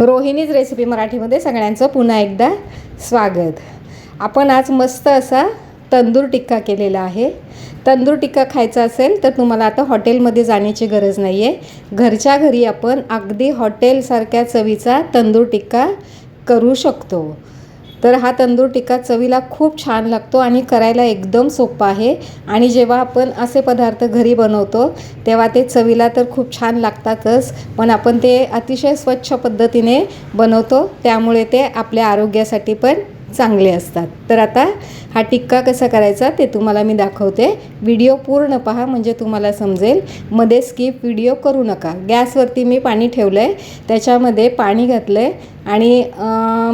Rohini's recipe मराठीमध्ये सगळ्यांचं पुन्हा एकदा स्वागत. आपण आज मस्त असा तंदूर टिक्का केलेला आहे. तंदूर टिक्का खायचा असेल तर तुम्हाला आता हॉटेलमध्ये जाण्याची गरज नाही आहे घरच्या घरी आपण अगदी हॉटेलसारख्या चवीचा तंदूर टिक्का करू शकतो. तर हा तंदूर टिक्का चवीला खूप छान लागतो आणि करायला एकदम सोपा आहे. आणि जेव्हा आपण असे पदार्थ घरी बनवतो तेव्हा ते चवीला तर खूप छान लागतातच पण आपण ते अतिशय स्वच्छ पद्धतीने बनवतो त्यामुळे ते आपल्या आरोग्यासाठी पण चांगले असतात. तर आता हा टिक्का कसा करायचा ते तुम्हाला मी दाखवते. व्हिडिओ पूर्ण पहा म्हणजे तुम्हाला समजेल. मध्ये स्किप व्हिडिओ करू नका. गॅसवरती मी पाणी ठेवलं आहे त्याच्यामध्ये पाणी घातलं आहे आणि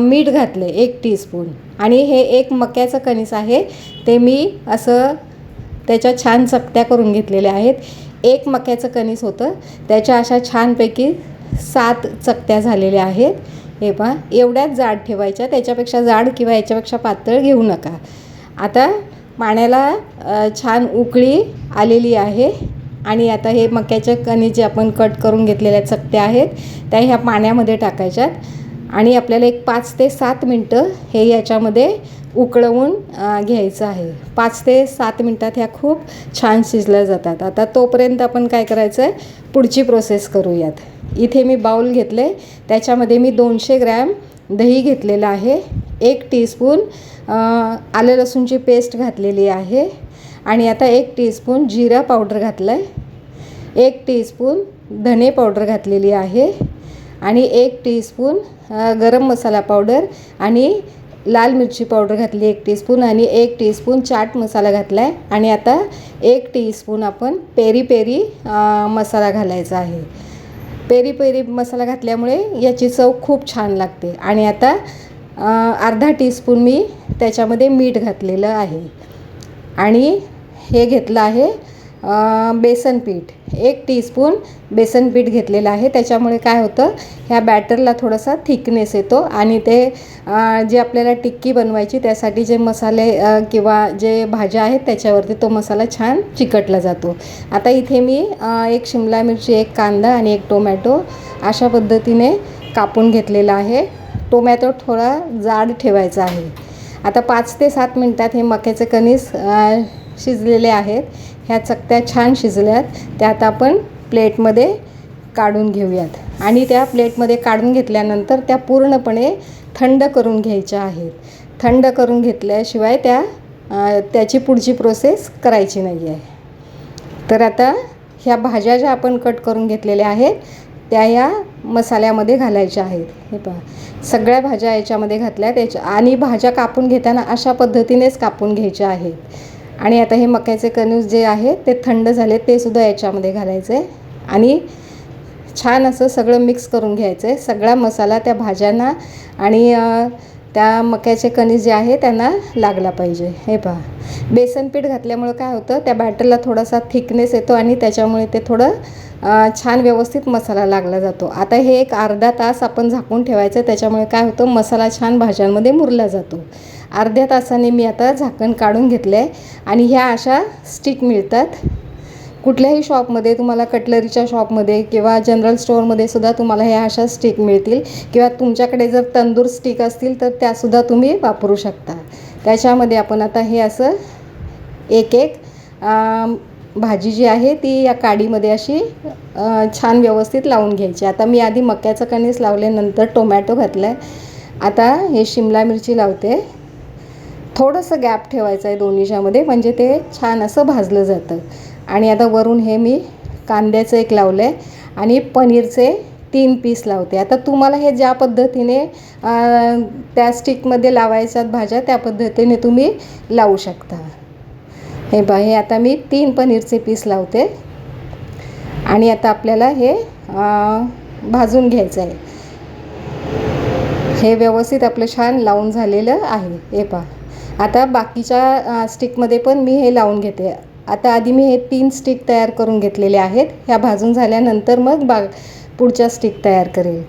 मीठ घातलं आहे एक टीस्पून आणि हे एक मक्याचं कणीस आहे. ते मी असं त्याच्या छान चकत्या करून घेतलेल्या आहेत. एक मक्याचं कणीस होतं. त्याच्या अशा छानपैकी सात चकत्या झालेल्या आहेत. हे पहा एवढ्याच जाड ठेवायच्या त्याच्यापेक्षा जाड किंवा याच्यापेक्षा पातळ घेऊ नका. आता पाण्याला छान उकळी आलेली आहे आणि आता हे मक्याच्या कणी जे आपण कट करून घेतलेल्या चकत्या आहेत त्या ह्या पाण्यामध्ये टाकायच्यात आणि आपल्याला एक पाच ते सात मिनटं हे याच्यामध्ये उकळवून घ्यायचं आहे. पाच ते सात मिनटात ह्या खूप छान शिजल्या जातात. आता तोपर्यंत आपण काय करायचं आहे पुढची प्रोसेस करूयात. इथे मी बाऊल घेतले. त्याच्यामध्ये मी दोनशे ग्रॅम दही घेतलेलं आहे. एक टीस्पून आलं लसूणची पेस्ट घातलेली आहे. आणि आता एक टीस्पून जिरा पावडर घातलं आहे एक टीस्पून धने पावडर घातलेली आहे. आणि एक टीस्पून गरम मसाला पावडर आणि लाल मिरची पावडर घातली एक टीस्पून आणि एक टीस्पून चाट मसाला घातला आहे आणि आता एक टीस्पून आपण पेरी पेरी मसाला घालायचा आहे. पेरी पेरी मसाला घातल्यामुळे याची चव खूप छान लागते. आणि आता अर्धा टीस्पून मी त्याच्यामध्ये मीठ घातलेलं आहे. आणि हे घेतलं आहे बेसन पीठ. एक टीस्पून बेसन पीठ घेतलेलं आहे. त्याच्यामुळे काय होतं ह्या बॅटरला थोडासा थिकनेस येतो आणि ते जे आपल्याला टिक्की बनवायची त्यासाठी जे मसाले किंवा जे भाज्या आहेत त्याच्यावरती तो मसाला छान चिकटला जातो. आता इथे मी एक शिमला मिरची एक कांदा आणि एक टोमॅटो अशा पद्धतीने कापून घेतलेला आहे. टोमॅटो थोडा जाड ठेवायचा आहे. आता पाच ते सात मिनटात हे मक्याचे कणीस शिजलेले आहेत. ह्या चकत्या छान शिजल्यात. त्या आता आपण प्लेटमध्ये काढून घेऊयात. आणि त्या प्लेटमध्ये काढून घेतल्यानंतर त्या पूर्णपणे थंड करून घ्यायच्या आहेत. थंड करून घेतल्याशिवाय त्या त्याची पुढची प्रोसेस करायची नाही आहे. तर आता ह्या भाज्या ज्या आपण कट करून घेतलेल्या आहेत त्या या मसाल्यामध्ये घालायच्या आहेत. हे पहा. सगळ्या भाज्या याच्यामध्ये घातल्या त्याच्या आणि भाज्या कापून घेताना अशा पद्धतीनेच कापून घ्यायच्या आहेत. आणि आता हे मक्याचे कणूस जे आहे ते थंड झाले ते सुद्धा याच्यामध्ये घालायचे. आणि छान असं सगळं मिक्स करून घ्यायचं. आहे सगळा मसाला त्या भाज्यांना आणि त्या मक्याचे कणीस जे आहे त्यांना लागला पाहिजे. हे पहा. बेसन पीठ घातल्यामुळं काय होतं त्या बॅटरला थोडासा थिकनेस येतो आणि त्याच्यामुळे ते थोडं छान व्यवस्थित मसाला लागला जातो. आता हे एक अर्धा तास आपण झाकून ठेवायचं त्याच्यामुळे काय होतं मसाला छान भाज्यांमध्ये मुरला जातो. अर्ध्या तासाने मी आता झाकण काढून घेतलं आहे आणि ह्या अशा स्टिक मिळतात. कुठल्याही शॉपमध्ये तुम्हाला कटलरीच्या शॉपमध्ये किंवा जनरल स्टोअरमध्ये सुद्धा तुम्हाला ह्या अशा स्टिक मिळतील. किंवा तुमच्याकडे जर तंदूर स्टिक असतील तर त्यासुद्धा तुम्ही वापरू शकता. त्याच्यामध्ये आपण आता हे असं एक एक भाजी जी आहे ती या काडीमध्ये अशी छान व्यवस्थित लावून घ्यायची. आता मी आधी मक्याचं कणीस लावले नंतर टोमॅटो घातलं आहे आता हे शिमला मिरची लावते. थोडंसं गॅप ठेवायचं आहे दोन्हीच्यामध्ये म्हणजे ते छान असं भाजलं जातं. आणि आता वरून हे मी कांद्याचं एक लावलं आहे आणि पनीरचे तीन पीस लावते. आता तुम्हाला हे ज्या पद्धतीने त्या स्टिकमध्ये लावायच्यात भाज्या त्या पद्धतीने तुम्ही लावू शकता. हे बा हे आता मी तीन पनीरचे पीस लावते. आणि आता आपल्याला हे भाजून घ्यायचं आहे हे व्यवस्थित आपलं छान लावून झालेलं आहे. हे पहा. आता बाकीच्या स्टिकमध्ये पण मी हे लावून घेते. आता आधी मी हे तीन स्टिक तयार करून घेतलेले आहेत. ह्या भाजून झाल्यानंतर मग बा पुढच्या स्टिक तयार करेल.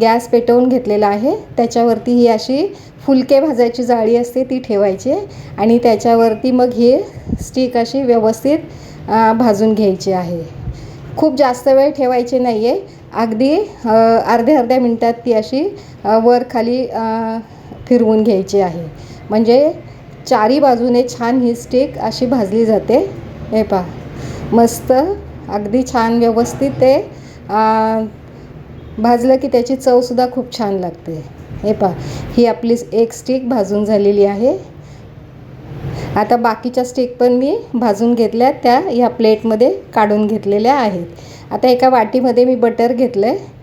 गॅस पेटवून घेतलेला आहे. त्याच्यावरती ही अशी फुलके भाजायची जाळी असते ती ठेवायची आणि त्याच्यावरती मग हे स्टिक अशी व्यवस्थित भाजून घ्यायची आहे. खूप जास्त वेळ ठेवायचे नाही आहे अगदी अर्ध्या अर्ध्या मिनटात ती अशी वर खाली फिरवून घ्यायची आहे. म्हणजे चारी बाजूने छान ही स्टिक अशी भाजली जाते. हे पहा. मस्त अगदी छान व्यवस्थित ते भाजलं की त्याची चवसुद्धा खूप छान लागते. हे पहा. ही आपली एक स्टिक भाजून झालेली आहे. आता बाकीच्या स्टिक पण मी भाजून घेतल्या त्या ह्या प्लेटमध्ये काढून घेतलेल्या आहेत. आता एका वाटीमध्ये मी बटर घेतलं आहे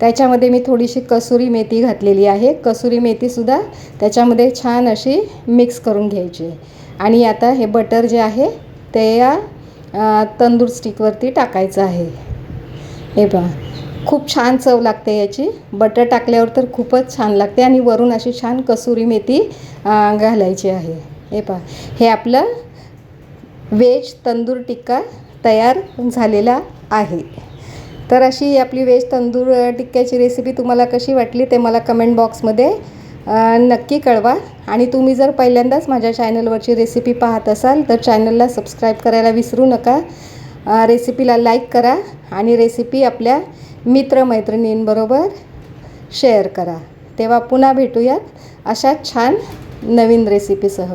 त्याच्यामध्ये मी थोडीशी कसुरी मेथी घातलेली आहे. कसुरी मेथीसुद्धा त्याच्यामध्ये छान अशी मिक्स करून घ्यायची. आणि आता हे बटर जे आहे ते या तंदूर स्टिकवरती टाकायचं आहे. हे पहा खूप छान चव लागते याची. बटर टाकल्यावर तर खूपच छान लागते आणि वरून अशी छान कसुरी मेथी घालायची आहे. हे पहा हे आपलं व्हेज तंदूर टिक्का तयार झालेला आहे. तर अशी ही आपली व्हेज तंदूर टिक्क्याची रेसिपी तुम्हाला कशी वाटली ते मला कमेंट बॉक्समध्ये नक्की कळवा. आणि तुम्ही जर पहिल्यांदाच माझ्या चॅनलवरची रेसिपी पाहत असाल तर चॅनलला सबस्क्राईब करायला विसरू नका. रेसिपीला लाईक करा आणि रेसिपी आपल्या मित्रमैत्रिणींबरोबर शेअर करा. तेव्हा पुन्हा भेटूयात अशा छान नवीन रेसिपीसह